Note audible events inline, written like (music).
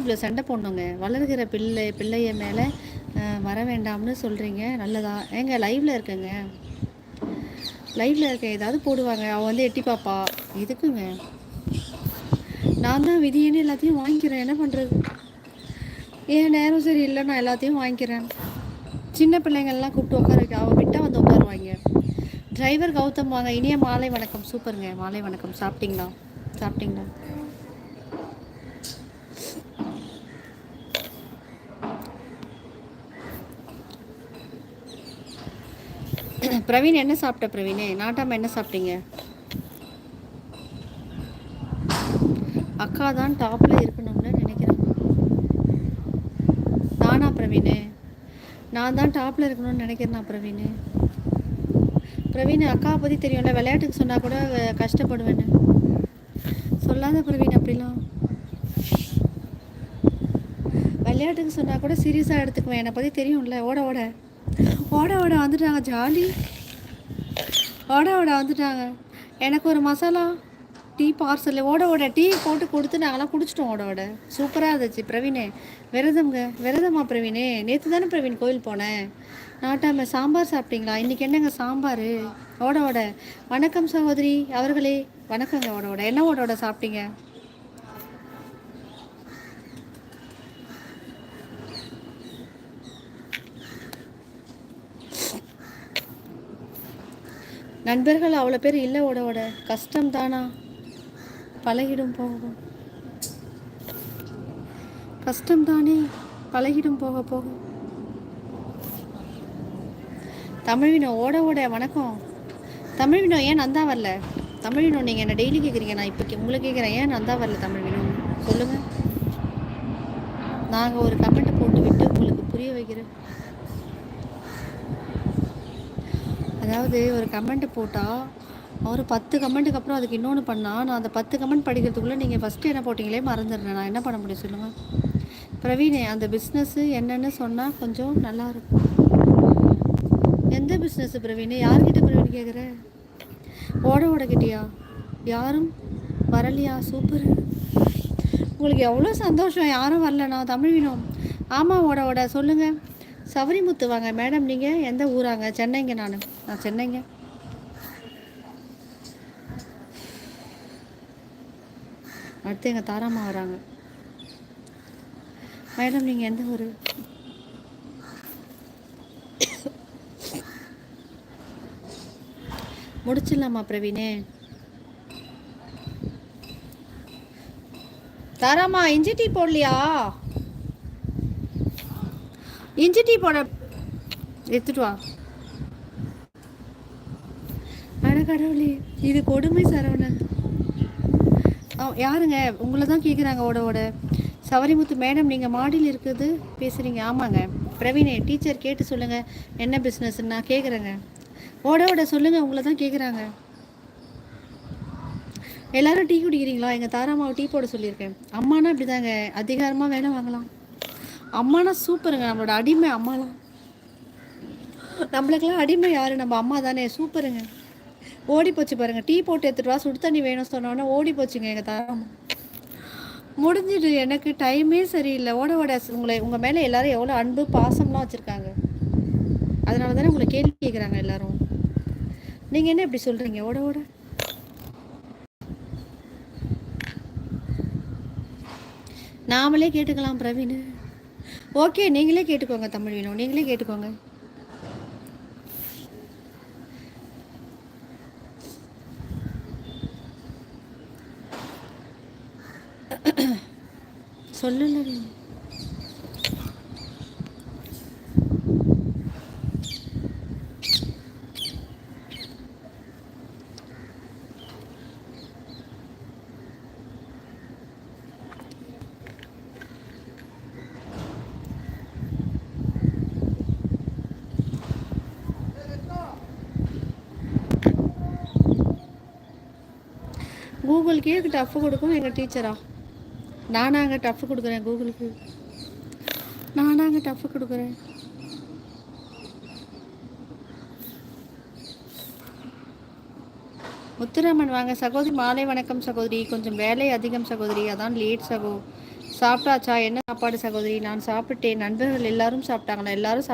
இவ்வளோ சண்டை போடணுங்க. வளர்கிற பிள்ளை பிள்ளைய மேலே வர வேண்டாம்னு சொல்கிறீங்க நல்லதா? ஏங்க லைவில் இருக்கேங்க. லைவில் இருக்க ஏதாவது போடுவாங்க. அவள் வந்து எட்டி பாப்பா. எதுக்குங்க? நான் தான் விதியன்னு எல்லாத்தையும் வாங்கிக்கிறேன். என்ன பண்ணுறது ஏன் நேரம் சரி இல்லை நான் எல்லாத்தையும் வாங்கிக்கிறேன். சின்ன பிள்ளைங்கள்லாம் கூப்பிட்டு உட்கார வைக்க அவள் விட்டால் வந்து உட்காருவாங்க. டிரைவர் கௌதம் வாங்க. இனிய மாலை வணக்கம். சூப்பருங்க. மாலை வணக்கம். சாப்பிட்டீங்களா? சாப்பிட்டீங்களா? பிரவீன் என்ன சாப்பிட்ட பிரவீனே? நாட்டாம என்ன சாப்பிட்டீங்க? அக்கா தான் டாப்பில் இருக்கணும்னு நினைக்கிறேன் நானா பிரவீனு? நான் தான் டாப்பில் இருக்கணும்னு நினைக்கிறேன் பிரவீனு? பிரவீன் அக்காவை பற்றி தெரியும்ல? விளையாட்டுக்கு சொன்னால் கூட கஷ்டப்படுவேன்னு. சொல்லாத பிரவீன் அப்படிலாம். விளையாட்டுக்கு சொன்னால் கூட சீரியஸாக எடுத்துக்குவேன். என்னை பற்றி தெரியும்ல? ஓட ஓட. ஓட ஓட வந்துட்டாங்க ஜாலி. ஓட ஓட வந்துட்டாங்க. எனக்கு ஒரு மசாலா டீ பார்சல் ஓட ஓட டீ போட்டு கொடுத்து நாங்களாம் குடிச்சிட்டோம் ஓட ஓட சூப்பராக இருந்துச்சு பிரவீனே. விரதம்ங்க. விரதமா பிரவீனே. நேற்று தானே பிரவீன் கோயில் போனேன். நாட்டாம சாம்பார் சாப்பிட்டீங்களா? இன்றைக்கி என்னங்க சாம்பார்? ஓட ஓட வணக்கம் சகோதரி அவர்களே. வணக்கங்க ஓட ஓட என்ன ஓட ஓட சாப்பிட்டீங்க? நண்பர்கள் அவ்வளோ பேர் இல்லை ஓட ஓட. கஷ்டம் தானா பழகிடும் போகும் கஷ்டம் தானே பழகிடும் போக போக. தமிழ்வினோ ஓட ஓட வணக்கம். தமிழ்வினோ ஏன் நந்தா வரல? தமிழ்வினோ நீங்கள் என்ன டெய்லி கேட்குறீங்க? நான் இப்போ உங்களுக்கு கேட்குறேன். ஏன் நந்தா வரல தமிழ்வினோ சொல்லுங்கள் நாங்கள் ஒரு கமெண்ட்டை போட்டு விட்டு உங்களுக்கு புரிய வைக்கிறேன். அதாவது ஒரு கமெண்ட் போட்டால் அவர் பத்து கமெண்ட்டுக்கு அப்புறம் அதுக்கு இன்னொன்று பண்ணால் நான் அந்த பத்து கமெண்ட் படிக்கிறதுக்குள்ளே நீங்கள் ஃபஸ்ட்டு என்ன போட்டிங்களே மறந்துடுறேன். நான் என்ன பண்ண முடியும் சொல்லுங்கள் பிரவீனே அந்த பிஸ்னஸ்ஸு என்னென்னு சொன்னால் கொஞ்சம் நல்லாயிருக்கும் எந்த பிஸ்னஸ்ஸு பிரவீனே? யார்கிட்ட பிரவீன் கேட்குற ஓட ஓட கிட்டியா? யாரும் வரலையா? சூப்பர் உங்களுக்கு எவ்வளோ சந்தோஷம். யாரும் வரலண்ணா தமிழ் வினோம் ஆமாம் ஓட ஓட. சொல்லுங்கள் சவரிமுத்து வாங்க. மேடம் நீங்கள் எந்த ஊராங்க? சென்னைங்க நான். நான் சென்னைங்க. அடுத்து எங்கள் தாராமா வராங்க. மேடம் நீங்கள் எந்த ஊர்? முடிச்சிடலாமா பிரவீனே? தாராமா இஞ்சி டீ போடலையா? இஞ்சி டீ போட எடுத்துட்டு வா. அட கடவுளே இது கொடுமை சரவணன் யாருங்க? உங்களை தான் கேட்குறாங்க ஓட ஓட. சவரிமுத்து மேடம் நீங்கள் மாடியில் இருக்குது பேசுகிறீங்க ஆமாங்க. பிரவீனே டீச்சர் கேட்டு சொல்லுங்கள் என்ன பிஸ்னஸ்ன்னு நான் கேட்குறேங்க ஓட ஓட சொல்லுங்கள் உங்களை தான் கேட்குறாங்க எல்லாரும் டீ குடிக்கிறீங்களா? எங்கள் தாராமாவை டீ போட சொல்லியிருக்கேன். அம்மானா இப்படி தாங்க அதிகாரமாக வேலை வாங்கலாம். அம்மானா சூப்பருங்க. நம்மளோட அடிமை அம்மாலாம் நம்மளுக்கெல்லாம் அடிமை யார்? நம்ம அம்மா தானே. சூப்பருங்க. ஓடி போச்சு பாருங்கள் டீ போட்டு எடுத்துகிட்டு வா. சுடு தண்ணி வேணும் சொன்னோன்னே ஓடி போச்சுங்க எங்கள் தரம். முடிஞ்சிடு எனக்கு டைமே சரியில்லை. ஓட ஓட. உங்களை உங்கள் மேலே எல்லோரும் எவ்வளோ அன்பு பாசம்லாம் வச்சுருக்காங்க. அதனால தானே உங்களை கேள்வி கேட்குறாங்க எல்லோரும். நீங்கள் என்ன இப்படி சொல்கிறீங்க ஓட ஓட. நாமளே கேட்டுக்கலாம் பிரவீன். ஓகே நீங்களே கேட்டுக்கோங்க தமிழ் வேணும். நீங்களே கேட்டுக்கோங்க. (coughs) சொல்லல கூகுளுக்கே டஃப் கொடுக்கும் எங்கள் டீச்சரா நானாங்க டஃப் கொடுக்குறேன் கூகுளுக்கு நானாங்க டஃப் கொடுக்குறேன். முத்துராமன் வாங்க. சகோதரி மாலை வணக்கம் சகோதரி. கொஞ்சம் வேலை அதிகம் சகோதரி. அதான் லேட் சகோ. சாப்பிட்டாச்சா? என்ன சாப்பாடு சகோதரி? நான் சாப்பிட்டேன். நண்பர்கள் எல்லாரும் சாப்பிட்டாங்களா? எல்லாரும்